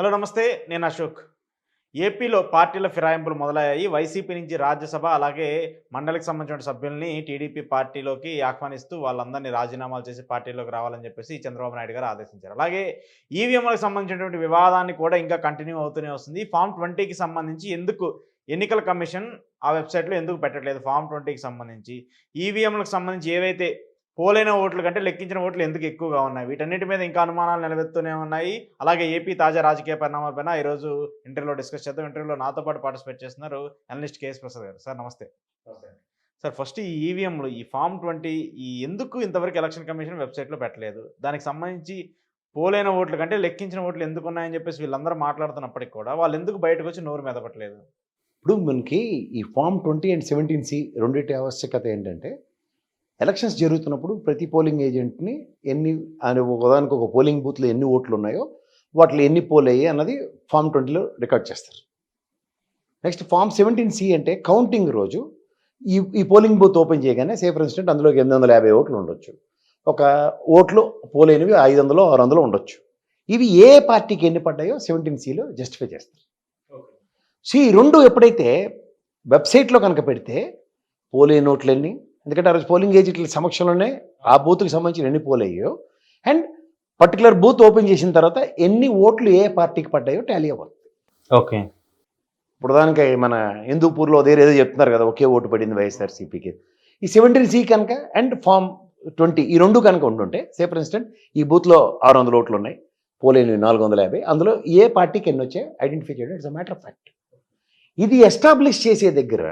Hello నమస్తే. నేను అశోక్. ఏపీలో పార్టీల ఫిరాయింపులు మొదలయ్యాయి. వైసీపీ నుంచి రాజ్యసభ అలాగే మండలికి సంబంధించిన సభ్యుల్ని టీడీపీ పార్టీలోకి ఆహ్వానిస్తూ వాళ్ళందరినీ రాజీనామాలు చేసి పార్టీలోకి రావాలని చెప్పేసి చంద్రబాబు నాయుడు గారు ఆదేశించారు. అలాగే ఈవీఎంలకు సంబంధించినటువంటి వివాదాన్ని కూడా ఇంకా కంటిన్యూ అవుతూనే వస్తుంది. ఫామ్ ట్వంటీకి సంబంధించి ఎందుకు ఎన్నికల కమిషన్ ఆ వెబ్సైట్లో ఎందుకు పెట్టట్లేదు? ఫామ్ ట్వంటీకి సంబంధించి ఈవీఎంలకు సంబంధించి ఏవైతే పోలైన ఓట్ల కంటే లెక్కించిన ఓట్లు ఎందుకు ఎక్కువగా ఉన్నాయి? వీటన్నిటి మీద ఇంకా అనుమానాలు నిలబెత్తూనే ఉన్నాయి. అలాగే ఏపీ తాజా రాజకీయ పరిణామాలపైన ఈరోజు ఇంటర్వ్యూలో డిస్కస్ చేద్దాం. ఇంటర్వ్యూలో నాతో పాటు పార్టిసిపేట్ చేస్తున్నారు అనలిస్ట్ కేఎస్ ప్రసాద్ గారు. సార్ నమస్తే. సార్ ఫస్ట్ ఈ ఈవీఎంలు ఈ ఫామ్ ట్వంటీ ఈ ఎందుకు ఇంతవరకు ఎలక్షన్ కమిషన్ వెబ్సైట్లో పెట్టలేదు? దానికి సంబంధించి పోలైన ఓట్ల కంటే లెక్కించిన ఓట్లు ఎందుకు ఉన్నాయని చెప్పేసి వీళ్ళందరూ మాట్లాడుతున్నప్పటికీ కూడా వాళ్ళు ఎందుకు బయటకు వచ్చి నోరు మెదపట్లేదు? ఇప్పుడు మనకి ఈ form twenty and seventeen C రెండింటి ఆవశ్యకత ఏంటంటే ఎలక్షన్స్ జరుగుతున్నప్పుడు ప్రతి పోలింగ్ ఏజెంట్ని ఎన్ని అని ఉదాహరణకు ఒక పోలింగ్ బూత్లో ఎన్ని ఓట్లు ఉన్నాయో వాటిలో ఎన్ని పోల్ అయ్యాయి అన్నది ఫామ్ ట్వంటీలో రికార్డ్ చేస్తారు. నెక్స్ట్ ఫామ్ సెవెంటీన్ సి అంటే కౌంటింగ్ రోజు. ఈ ఈ పోలింగ్ బూత్ ఓపెన్ చేయగానే సే ఫర్ ఇన్స్టెంట్ అందులో ఎనిమిది వందల యాభై ఓట్లు ఉండొచ్చు. ఒక ఓట్లు పోలైనవి ఐదు వందలు ఆరు వందలు ఉండొచ్చు. ఇవి ఏ పార్టీకి ఎన్ని పడ్డాయో సెవెంటీన్ సిలో జస్టిఫై చేస్తారు. సో ఈ రెండు ఎప్పుడైతే వెబ్సైట్లో కనుక పెడితే పోలింగ్ నోట్లు ఎన్ని ఎందుకంటే ఆ రోజు పోలింగ్ ఏజెంట్ల సమక్షంలోనే ఆ బూత్కి సంబంధించిన ఎన్ని పోల్ అయ్యాయో. అండ్ పర్టికులర్ బూత్ ఓపెన్ చేసిన తర్వాత ఎన్ని ఓట్లు ఏ పార్టీకి పడ్డాయో టాలీ అవ్వాలి ఓకే. ఇప్పుడు దానికి మన హిందూపూర్లో అదే ఏదో చెప్తున్నారు కదా ఒకే ఓటు పడింది వైఎస్ఆర్సీపీకి. ఈ సెవెంటీన్ సి కనుక అండ్ ఫామ్ ట్వంటీ ఈ రెండు కనుక ఉండుంటే సే ఫర్ ఇన్స్టెంట్ ఈ బూత్లో ఆరు వందల ఓట్లు ఉన్నాయి పోలేని నాలుగు వందల యాభై అందులో ఏ పార్టీకి ఎన్ని వచ్చాయి ఐడెంటిఫై చేయడం it's a matter of fact ఇది ఎస్టాబ్లిష్ చేసే దగ్గర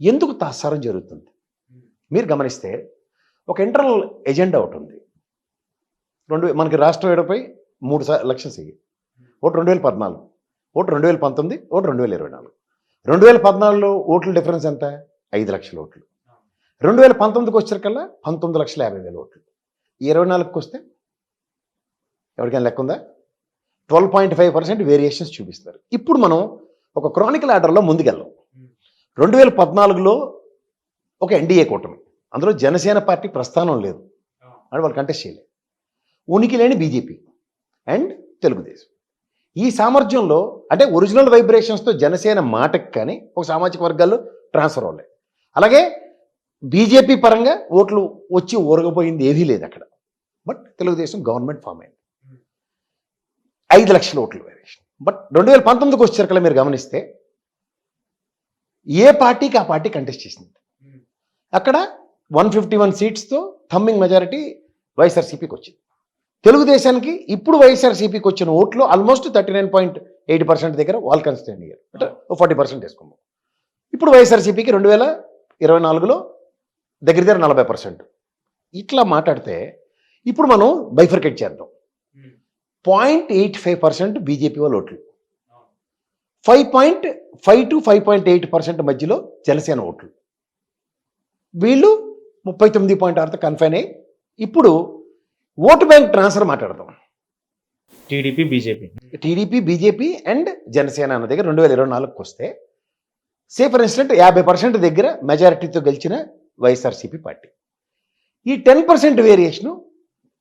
ఎందుకు తాత్సారం జరుగుతుంది? మీరు గమనిస్తే ఒక ఇంటర్నల్ ఎజెండా ఒకటి ఉంది. రెండు మనకి రాష్ట్ర ఏడుపై మూడు సార్ ఎలక్షన్స్ ఇవి ఒకటి రెండు వేల పద్నాలుగు. ఒకటి రెండు వేల పంతొమ్మిది ఒకటి రెండు వేల ఇరవై నాలుగు. రెండు వేల పద్నాలుగులో ఓట్ల డిఫరెన్స్ ఎంత? ఐదు లక్షల ఓట్లు. రెండు వేల పంతొమ్మిదికి వచ్చేసరికల్లా పంతొమ్మిది లక్షల యాభై వేల ఓట్లు. ఇరవై నాలుగుకి వస్తే ఎవరికైనా లెక్క ఉందా? Twelve point five percent variations చూపిస్తారు. ఇప్పుడు మనం ఒక క్రానికల్ ఆర్డర్లో ముందుకెళ్ళాం రెండు వేల పద్నాలుగులో ఒక ఎన్డీఏ కూటమి. అందులో జనసేన పార్టీ ప్రస్థానం లేదు. అని వాళ్ళు కంటెస్ట్ చేయలేదు. ఉనికి లేని బీజేపీ అండ్ తెలుగుదేశం. ఈ సామర్థ్యంలో అంటే ఒరిజినల్ వైబ్రేషన్స్తో జనసేన మాటకి కానీ ఒక సామాజిక వర్గాల్లో ట్రాన్స్ఫర్ అవ్వలేదు. అలాగే బీజేపీ పరంగా ఓట్లు వచ్చి ఊరగపోయింది ఏదీ లేదు అక్కడ. బట్ తెలుగుదేశం గవర్నమెంట్ ఫామ్ అయింది. ఐదు లక్షల ఓట్లు వేరియేషన్ బట్ రెండు వేల పంతొమ్మిదికి వచ్చేసరికల్లా మీరు గమనిస్తే ఏ పార్టీకి ఆ పార్టీ కంటెస్ట్ చేసింది? అక్కడ వన్ ఫిఫ్టీ వన్ సీట్స్తో థమ్మింగ్ మెజారిటీ వైఎస్ఆర్సీపీకి వచ్చింది తెలుగుదేశానికి ఇప్పుడు వైఎస్ఆర్సీపీకి వచ్చిన ఓట్లు almost thirty nine point eight percent దగ్గర వాల్ కన్స్టెంట్ అయ్యారు. అంటే ఫార్టీ పర్సెంట్ వేసుకుందాం ఇప్పుడు వైఎస్ఆర్సీపీకి రెండు వేల ఇరవై నాలుగులో దగ్గర దగ్గర నలభై పర్సెంట్ ఇట్లా మాట్లాడితే ఇప్పుడు మనం బైఫర్కేట్ చేద్దాం. Point eight five percent BJP వాళ్ళ ఓట్లు. Five point five to five point eight percent మధ్యలో జనసేన ఓట్లు. వీళ్ళు ముప్పై తొమ్మిది పాయింట్ ఆరుతో కన్ఫైన్ అయ్యి ఇప్పుడు ఓటు బ్యాంక్ ట్రాన్స్ఫర్ మాట్లాడదాం. TDP BJP. TDP BJP and Janasena అన్న దగ్గర రెండు వేల ఇరవై నాలుగుకి వస్తే సే ఫర్ ఇన్స్టెంట్ యాభై పర్సెంట్ దగ్గర మెజారిటీతో గెలిచిన వైఎస్ఆర్సీపీ పార్టీ. ఈ టెన్ పర్సెంట్ వేరియేషను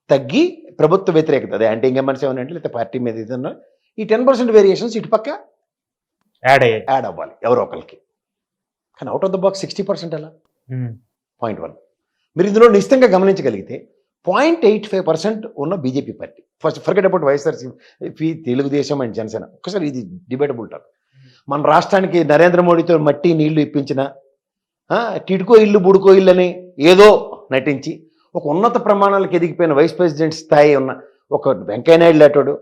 తగ్గి ప్రభుత్వ వ్యతిరేకత అదే అంటే ఇంకెమ్మన్స్ ఏమన్నా అంటే లేకపోతే పార్టీ మీద ఏదన్నా ఈ టెన్ పర్సెంట్ వేరియేషన్స్ ఇటు పక్క యాడ్ అయ్యాయి. యాడ్ అవ్వాలి ఎవరో ఒకరికి. కానీ out of the box sixty percent ఎలా? పాయింట్ వన్ మీరు ఇందులో నిశ్చితంగా గమనించగలిగితే పాయింట్ ఎయిట్ ఫైవ్ పర్సెంట్ ఉన్న BJP party first forget about YSRC Telugu Desam and Janasena. ఒక్కసారి ఇది డిబేటబుల్ టాక్ మన రాష్ట్రానికి నరేంద్ర మోడీతో మట్టి నీళ్ళు ఇప్పించిన టిడ్కో ఇల్లు బుడుకో ఇల్లు అని ఏదో నటించి ఒక ఉన్నత ప్రమాణాలకు ఎదిగిపోయిన వైస్ ప్రెసిడెంట్ స్థాయి ఉన్న ఒక వెంకయ్యనాయుడు లాంటాడు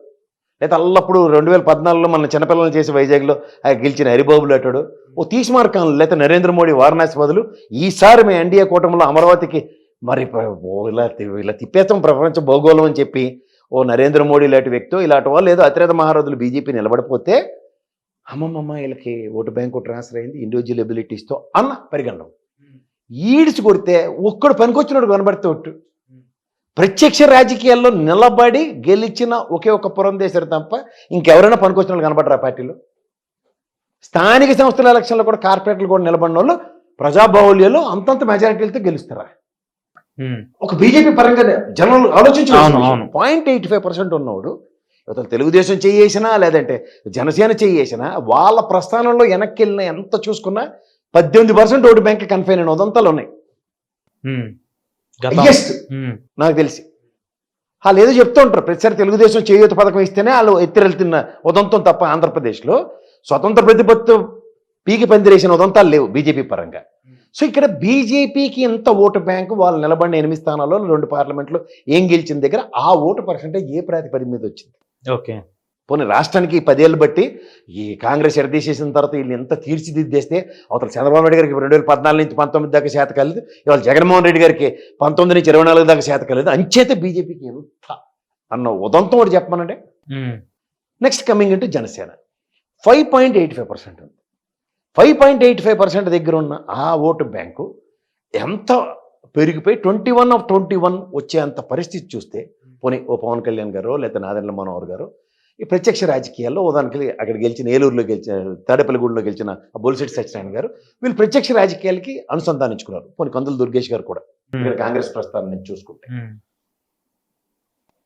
లేదా అల్లప్పుడు రెండు వేల పద్నాలుగులో మన చిన్నపిల్లలు చేసి వైజాగ్లో ఆ గెలిచిన హరిబాబు లాంటాడు ఓ తీసిమార్కాన్ లేదా నరేంద్ర మోడీ వారణాసి బదులు ఈసారి మేము ఎన్డీఏ కూటమిలో అమరావతికి మరి ఓ ఇలా ఇలా తిప్పేస్తాం ప్రపంచ భౌగోళం అని చెప్పి. ఓ నరేంద్ర మోడీ లాంటి వ్యక్తితో ఇలాంటి వాళ్ళు ఏదో అతిరేత మహారథులు బీజేపీ నిలబడిపోతే అమ్మమ్మమ్మ వీళ్ళకి ఓటు బ్యాంకు ట్రాన్స్ఫర్ అయింది ఇండివిజువల్ ఎబిలిటీస్తో అన్న పరిగణం ఈడ్చి కొడితే ఒక్కడు పనికొచ్చినాడు కనబడితే ఒట్టు. ప్రత్యక్ష రాజకీయాల్లో నిలబడి గెలిచిన ఒకే ఒక పురంధేశ్వరి తప్ప ఇంకెవరైనా పనికొచ్చిన వాళ్ళు కనబడరా పార్టీలో? స్థానిక సంస్థల ఎలక్షన్లో కూడా కార్పొరేట్లు కూడా నిలబడిన వాళ్ళు ప్రజాబాహుల్యంలో అంతంత మెజారిటీలతో గెలుస్తారా? ఒక బీజేపీ పరంగా అవును. ఆలోచించు పాయింట్ ఎయిట్ ఫైవ్ పర్సెంట్ ఉన్నవాడు ఇవతల తెలుగుదేశం చేయేసినా లేదంటే జనసేన చేయేసినా వాళ్ళ ప్రస్థానంలో వెనక్కి వెళ్ళిన ఎంత చూసుకున్నా పద్దెనిమిది పర్సెంట్ ఓటు బ్యాంక్ కన్ఫైన్ అయిన ఉదంతాలు ఉన్నాయి. నాకు తెలిసి. వాళ్ళు ఏదో చెప్తూ ఉంటారు ప్రతిసారి తెలుగుదేశం చేయూత పథకం ఇస్తేనే వాళ్ళు ఎత్తిరెళ్తున్న ఉదంతం తప్ప ఆంధ్రప్రదేశ్లో. స్వతంత్ర ప్రతిపత్తు పీకి పందిరేసిన ఉదంతాలు లేవు బీజేపీ పరంగా. సో ఇక్కడ బీజేపీకి ఎంత ఓటు బ్యాంకు వాళ్ళు నిలబడిన ఎనిమిది స్థానాల్లో రెండు పార్లమెంట్లో ఏం గెలిచిన దగ్గర ఆ ఓటు పర్సెంటేజ్ ఏ ప్రాతిపదిక మీద వచ్చింది? ఓకే. పోనీ రాష్ట్రానికి ఈ పదేళ్ళు బట్టి ఈ కాంగ్రెస్ ఎడదీసేసిన తర్వాత వీళ్ళు ఎంత తీర్చిదిద్దేస్తే అవతల చంద్రబాబు నాయుడు గారికి రెండు వేల పద్నాలుగు నుంచి పంతొమ్మిది దాకా శాత కలదు ఇవాళ జగన్మోహన్ రెడ్డి గారికి పంతొమ్మిది నుంచి ఇరవై నాలుగు దాకా శాత కలదు. అంచేత బీజేపీకి ఎంత అన్న ఉదంతం ఒకటి చెప్పమనండి. Next coming into Janasena. Five point eight five percent ఉంది. Five point eight five percent దగ్గర ఉన్న ఆ ఓటు బ్యాంకు ఎంత పెరిగిపోయి twenty one of twenty one వచ్చేంత పరిస్థితి చూస్తే పోనీ ఓ పవన్ కళ్యాణ్ గారు లేదా నాదెండ్ల మనోహర్ గారు ఈ ప్రత్యక్ష రాజకీయాల్లో ఉదాహరణకి అక్కడ గెలిచిన ఏలూరులో గెలిచిన తాడేపల్లిగూడలో గెలిచిన బొలిశెట్టి సత్యనారాయణ గారు వీళ్ళు ప్రత్యక్ష రాజకీయాలకి అనుసంధానించుకున్నారు. పోనీ కందుల దుర్గేష్ గారు కూడా. ఇక్కడ కాంగ్రెస్ ప్రస్థానం నుంచి చూసుకుంటే.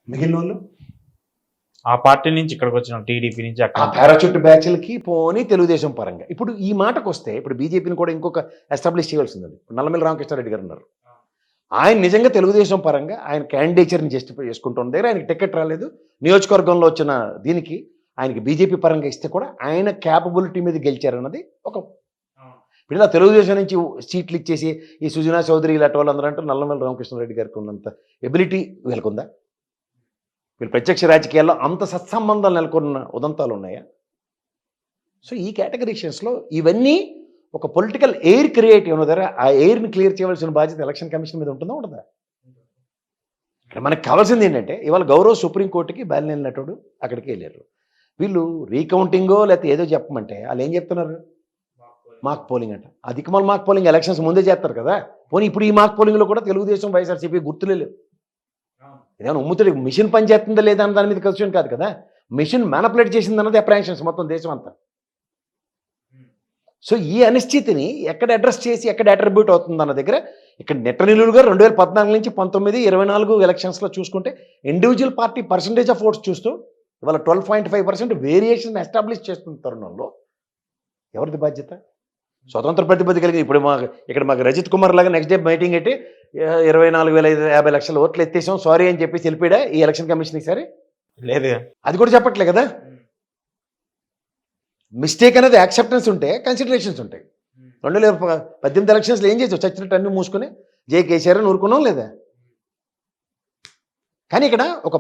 మిగిలిన వాళ్ళు? ఆ పార్టీ నుంచి ఇక్కడికి వచ్చిన టీడీపీ నుంచి ఆ పారాచూట్ బ్యాచ్లకి పోని తెలుగుదేశం పరంగా. ఇప్పుడు ఈ మాటకు వస్తే ఇప్పుడు బీజేపీని కూడా ఇంకొక ఎస్టాబ్లిష్ చేయాల్సిందండి. ఇప్పుడు నల్లమల్లి రామకృష్ణారెడ్డి గారు ఉన్నారు. ఆయన నిజంగా తెలుగుదేశం పరంగా ఆయన క్యాండిడేచర్ని జస్టిఫై చేసుకుంటున్న దగ్గర ఆయనకి టికెట్ రాలేదు. నియోజకవర్గంలో వచ్చిన దీనికి ఆయనకి బీజేపీ పరంగా ఇస్తే కూడా ఆయన క్యాపబిలిటీ మీద గెలిచారన్నది ఒక ఇప్పుడు ఇలా తెలుగుదేశం నుంచి సీట్లు ఇచ్చేసి ఈ సుజనా చౌదరి ఇలాంటి వాళ్ళందరూ అంటే నల్లమల్లి రామకృష్ణారెడ్డి గారికి ఉన్నంత ఎబిలిటీ వీళ్ళకుందా? వీళ్ళు ప్రత్యక్ష రాజకీయాల్లో అంత సత్సంబంధాలు నెలకొన్న ఉదంతాలు ఉన్నాయా సో ఈ కేటగరీషన్స్లో ఇవన్నీ ఒక పొలిటికల్ ఎయిర్ క్రియేట్ అయిన ఆ ఎయిర్ని క్లియర్ చేయవలసిన బాధ్యత ఎలక్షన్ కమిషన్ మీద ఉంటుందా ఉండదా? ఇక్కడ మనకు కావాల్సింది ఏంటంటే ఇవాళ గౌరవ సుప్రీంకోర్టుకి బాలినేని నటుడు అక్కడికి వెళ్ళారు. వీళ్ళు రీకౌంటింగో లేకపోతే ఏదో చెప్పమంటే వాళ్ళు ఏం చెప్తున్నారు? మాక్ పోలింగ్ అంట. అధికమాల మాక్ పోలింగ్ ఎలక్షన్స్ ముందే చేస్తారు కదా. పోనీ ఇప్పుడు ఈ మాక్ పోలింగ్లో కూడా తెలుగుదేశం వైఎస్ఆర్సీపీ గుర్తులేదు ఏదైనా ఉమ్ముతుడి మిషన్ పని చేస్తుందా లేదా దాని మీద క్వశ్చన్ కాదు కదా? మిషన్ మ్యానపులేట్ చేసింది అన్నది అప్రహెన్షన్స్ మొత్తం దేశం అంతా. సో ఈ అనిశ్చితిని ఎక్కడ అడ్రస్ చేసి ఎక్కడ అట్రిబ్యూట్ అవుతుంది అన్న దగ్గర ఇక్కడ నెట్ట నిలువుగా రెండు వేల పద్నాలుగు నుంచి పంతొమ్మిది ఇరవై నాలుగు ఎలక్షన్స్లో చూసుకుంటే individual party percentage of votes చూస్తూ ఇవాళ twelve point five percent variation establish చేస్తున్న తరుణంలో ఎవరిది బాధ్యత? స్వతంత్ర ప్రతిపత్తి కలిగి ఇప్పుడు మా ఇక్కడ మాకు రజిత్ కుమార్ లాగా నెక్స్ట్ డే మీటింగ్ పెట్టి "యా- ఇరవై నాలుగు వేల ఐదు యాభై లక్షల ఓట్లు ఎత్తేసాం. సారీ అని చెప్పి తెలిపాడా ఈ ఎలక్షన్ కమిషన్ సరే? లేదు. అది కూడా చెప్పట్లే కదా? మిస్టేక్ అనేది యాక్సెప్టెన్స్ ఉంటే కన్సిడరేషన్స్ ఉంటాయి. రెండు వేల పద్దెనిమిది ఎలక్షన్స్లో ఏం చేసావు? చచ్చినట్టు అన్ని మూసుకుని జే కేసీఆర్ అని ఊరుకున్నాం లేదా? కానీ ఇక్కడ ఒక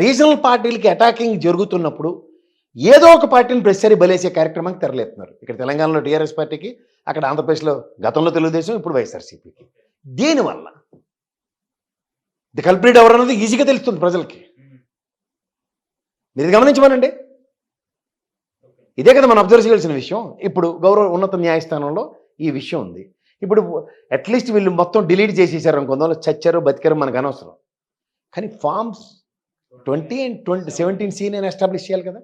రీజనల్ పార్టీలకి అటాకింగ్ జరుగుతున్నప్పుడు ఏదో ఒక పార్టీని ప్రతిసారి బలేసే కార్యక్రమానికి తెరలేపుతున్నారు. ఇక్కడ తెలంగాణలో టీఆర్ఎస్ పార్టీకి అక్కడ ఆంధ్రప్రదేశ్లో గతంలో తెలుగుదేశం ఇప్పుడు వైఎస్ఆర్సీపీకి. దేనివల్ల? ది కల్ప్రిట్ ఎవరు అన్నది ఈజీగా తెలుస్తుంది ప్రజలకి. మీరు గమనించమనండి. ఇదే కదా మనం అబ్జర్వ్ చేయాల్సిన విషయం. ఇప్పుడు గౌరవ ఉన్నత న్యాయస్థానంలో ఈ విషయం ఉంది. ఇప్పుడు అట్లీస్ట్ వీళ్ళు మొత్తం డిలీట్ చేసేసారు అనుకుందాం చచ్చారు బతికారు మనకు అనవసరం. కానీ forms twenty and twenty seventeen see నేను ఎస్టాబ్లిష్ చేయాలి కదా.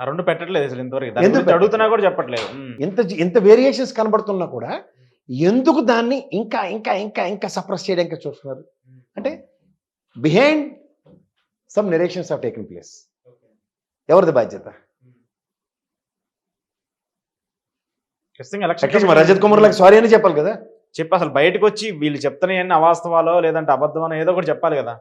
ఆ రెండు పెట్టట్లేదు అసలు ఇంతవరకు. అడుగుతున్నా కూడా చెప్పట్లేదు. ఇంత ఇంత వేరియేషన్స్ కనబడుతున్నా కూడా ఎందుకు దాన్ని ఇంకా ఇంకా ఇంకా ఇంకా సప్రెస్ చేయడానికి చూస్తున్నారు? అంటే behind some narrations of taking place ఎవరిది బాధ్యత? రజత్ కుమార్ లాగా సారీ అని చెప్పాలి కదా. చెప్పి అసలు బయటకు వచ్చి వీళ్ళు చెప్తున్నాయన్ని అవాస్తవాలో లేదంటే అబద్ధమనో ఏదో ఒకటి చెప్పాలి కదా.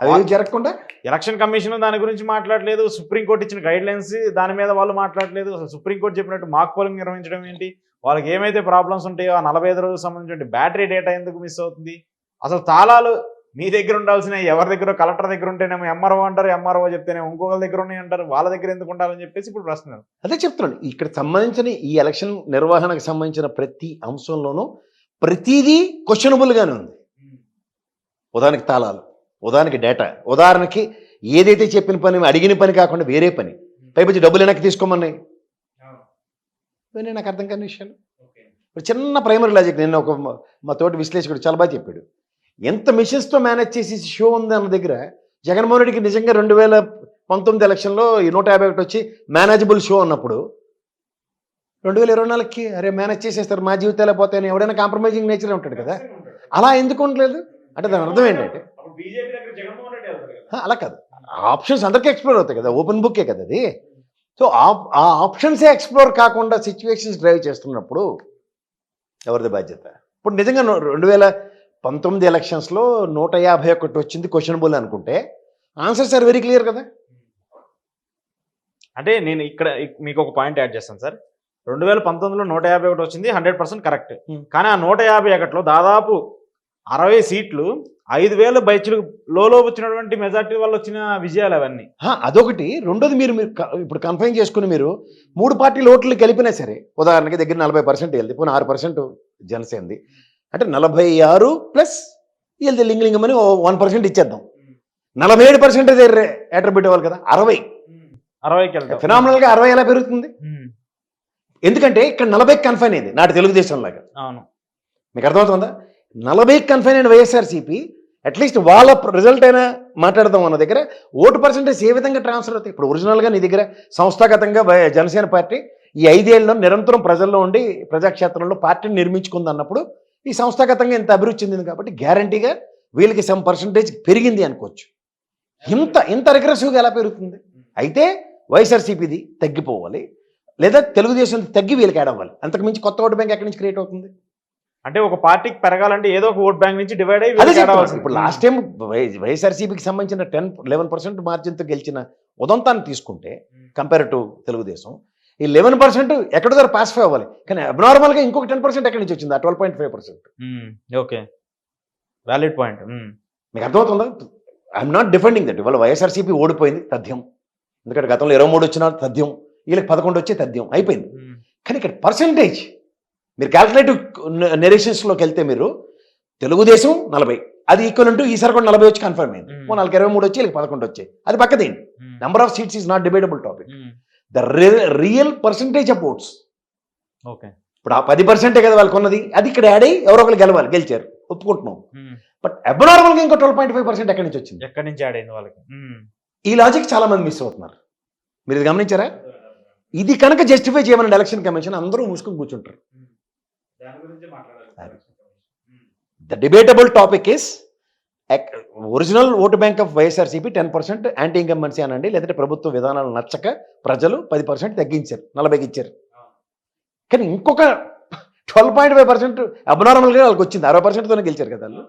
అది జరగకుండా? ఎలక్షన్ కమిషన్ దాని గురించి మాట్లాడలేదు సుప్రీంకోర్టు ఇచ్చిన గైడ్ లైన్స్ దాని మీద వాళ్ళు మాట్లాడలేదు అసలు సుప్రీంకోర్టు చెప్పినట్టు మాక్ పోలింగ్ నిర్వహించడం ఏంటి? వాళ్ళకి ఏమైతే ప్రాబ్లమ్స్ ఉంటాయో ఆ నలభై ఐదు రోజులకు సంబంధించిన బ్యాటరీ డేటా ఎందుకు మిస్ అవుతుంది? అసలు తాళాలు మీ దగ్గర ఉండాల్సిన ఎవరి దగ్గర కలెక్టర్ దగ్గర ఉంటేనేమో ఎంఆర్ఓ అంటారు ఎంఆర్ఓ చెప్తేనేమో ఇంకొకరి దగ్గర ఉన్నాయి అంటారు. వాళ్ళ దగ్గర ఎందుకు ఉండాలని చెప్పేసి ఇప్పుడు ప్రశ్న. అదే చెప్తున్నాను. ఇక్కడ సంబంధించిన ఈ ఎలక్షన్ నిర్వహణకు సంబంధించిన ప్రతి అంశంలోనూ ప్రతిదీ క్వశ్చనబుల్గానే ఉంది. ఉదాహరణకి తాళాలు ఉదాహరణకి డేటా ఉదాహరణకి ఏదైతే చెప్పిన పని అడిగిన పని కాకుండా వేరే పని. పైపచ్చి డబ్బులు వెనక్కి తీసుకోమన్నాయి. ఇవన్నీ నాకు అర్థం కాని విషయాలు. ఒక చిన్న ప్రైమరీ లాజిక్ నిన్న ఒక మా- తోటి విశ్లేషకుడు చాలా బాగా చెప్పాడు. ఎంత మిషన్స్తో మేనేజ్ చేసి షో ఉంది అన్న దగ్గర జగన్మోహన్ రెడ్డికి నిజంగా రెండు వేల పంతొమ్మిది ఎలక్షన్లో ఈ నూట యాభై ఒకటి వచ్చి మేనేజబుల్ షో అన్నప్పుడు రెండు వేల ఇరవై నాలుగుకి అరే మేనేజ్ చేసేస్తారు మా జీవితాలే పోతాయని ఎవడైనా కాంప్రమైజింగ్ నేచర్ ఉంటాడు కదా. అలా ఎందుకు ఉండలేదు? అంటే దాని అర్థం ఏంటంటే అలా కాదు. ఆప్షన్స్ అందరికీ ఎక్స్ప్లోర్ అవుతాయి కదా ఓపెన్ బుక్కే కదా అది. సో ఆ ఆప్షన్సే ఎక్స్ప్లోర్ కాకుండా సిచ్యువేషన్స్ డ్రైవ్ చేస్తున్నప్పుడు ఎవరిది బాధ్యత? ఇప్పుడు నిజంగా రెండు వేల పంతొమ్మిది ఎలక్షన్స్లో నూట యాభై ఒకటి వచ్చింది క్వశ్చనబుల్ అనుకుంటే ఆన్సర్స్ ఆర్ వెరీ క్లియర్ కదా. అంటే నేను ఇక్కడ ఇక్- మీకు ఒక పాయింట్ యాడ్ చేస్తాను సార్. రెండు వేల పంతొమ్మిదిలో నూట యాభై ఒకటి వచ్చింది హండ్రెడ్ పర్సెంట్ కరెక్ట్. కానీ ఆ నూట యాభై ఒకటిలో దాదాపు అరవై సీట్లు ఐదు వేల బైచులు లోలో వచ్చినటువంటి మెజార్టీ వల్ల వచ్చిన విజయాలు అవన్నీ. అదొకటి. రెండోది మీరు మీరు ఇప్పుడు కన్ఫైన్ చేసుకుని మీరు మూడు పార్టీల ఓట్లు కలిపినా సరే ఉదాహరణకి దగ్గర నలభై పర్సెంట్ వెళ్తే పోనీ ఆరు పర్సెంట్ జనసేనది. అంటే నలభై ఆరు ప్లస్ వెళ్తే లింగ్ అని వన్ పర్సెంట్ ఇచ్చేద్దాం. నలభై ఏడు పర్సెంట్ అట్రిబ్యూట్ అవ్వాలి కదా అరవై. అరవైకి ఫినామినల్గా అరవై ఎలా పెరుగుతుంది. ఎందుకంటే ఇక్కడ నలభై కన్ఫైన్ అయింది నాటి తెలుగుదేశం లాగా. అవును. మీకు అర్థమవుతుందా? నలభై కన్ఫైన్ అయిన వైఎస్ఆర్సీపీ అట్లీస్ట్ వాళ్ళ రిజల్ట్ అయినా మాట్లాడదాం అన్న దగ్గర ఓటు పర్సెంటేజ్ ఏ విధంగా ట్రాన్స్ఫర్ అవుతాయి? ఇప్పుడు ఒరిజినల్గా నీ దగ్గర సంస్థాగతంగా జనసేన పార్టీ ఈ ఐదేళ్ళలో నిరంతరం ప్రజల్లో ఉండి ప్రజాక్షేత్రంలో పార్టీని నిర్మించుకుంది అన్నప్పుడు ఈ సంస్థాగతంగా ఇంత అభివృద్ధి చెందింది కాబట్టి గ్యారంటీగా వీళ్ళకి సమ్ పర్సంటేజ్ పెరిగింది అనుకోవచ్చు. ఇంత ఇంత రిగ్రెసివ్గా ఎలా పెరుగుతుంది? అయితే వైఎస్ఆర్సీపీది తగ్గిపోవాలి లేదా తెలుగుదేశం తగ్గి వీళ్ళకి యాడ్ అవ్వాలి. అంతకు మించి కొత్త ఓటు బ్యాంక్ ఎక్కడి నుంచి క్రియేట్ అవుతుంది? అంటే ఒక పార్టీకి పెరగాలంటే ఏదో ఒక ఓట్ బ్యాంక్ నుంచి డివైడ్ అయ్యి. ఇప్పుడు లాస్ట్ టైం వైఎస్ఆర్సీపీకి సంబంధించిన టెన్ లెవెన్ పర్సెంట్ మార్జిన్తో గెలిచిన ఉదంతాన్ని తీసుకుంటే కంపేర్ టు తెలుగుదేశం ఈ లెవెన్ పర్సెంట్ ఎక్కడ దగ్గర పాసిఫై అవ్వాలి. కానీ అబ్నార్మల్గా ఇంకొక టెన్ పర్సెంట్ ఎక్కడి నుంచి వచ్చింది? ఆ twelve point five percent. Okay valid point. మీకు అర్థమవుతుందా? ఐఎమ్ నాట్ డిఫెండింగ్ దట్ ఇవాళ వైఎస్ఆర్సీపీ ఓడిపోయింది తథ్యం. ఎందుకంటే గతంలో ఇరవై మూడు వచ్చిన తథ్యం. వీళ్ళకి పదకొండు వచ్చే తథ్యం. అయిపోయింది. మ్మ్. కానీ ఇక్కడ పర్సంటేజ్ మీరు క్యాల్కులేటివ్ నెరేషన్స్లోకి వెళ్తే మీరు తెలుగుదేశం నలభై. అది ఈక్వల్ అంటూ ఈసారి కూడా నలభై వచ్చి కన్ఫర్మ్ అయింది. Hmm. నాలుగు ఇరవై మూడు వచ్చి వీళ్ళకి పదకొండు వచ్చాయి అది పక్కదేంటి. Number of seats is not debatable topic. The real percentage of votes okay ఇప్పుడు ఆ పది పర్సెంటే కదా వాళ్ళకి ఉన్నది అది ఇక్కడ యాడ్ అయ్యి ఎవరో ఒకరు గెలవాలి గెలిచారు. ఒప్పుకుంటున్నాం. బట్ అబ్నార్మల్గా ఇంకో ట్వెల్వ్ పాయింట్ ఫైవ్ పర్సెంట్ ఎక్కడి నుంచి వచ్చింది? ఎక్కడి నుంచి యాడ్ అయింది వాళ్ళకి? మ్మ్. ఈ లాజిక్ చాలా మంది మిస్ అవుతున్నారు. మీరు ఇది గమనించారా? ఇది కనుక జస్టిఫై చేయమని ఎలక్షన్ కమిషన్ అందరూ మూసుకొని కూర్చుంటారు. The debatable topic is original vote bank of YSRCP ten percent anti incumbency అనండి లేదంటే ప్రభుత్వ విధానాలు నచ్చక ప్రజలు పది పర్సెంట్ తగ్గించారు నలభైకి ఇచ్చారు. కానీ ఇంకొక ట్వెల్వ్ పాయింట్ ఫైవ్ పర్సెంట్ అబ్నార్మల్గా వాళ్ళకి వచ్చింది అరవై పర్సెంట్తోనే గెలిచారు కదా వాళ్ళు.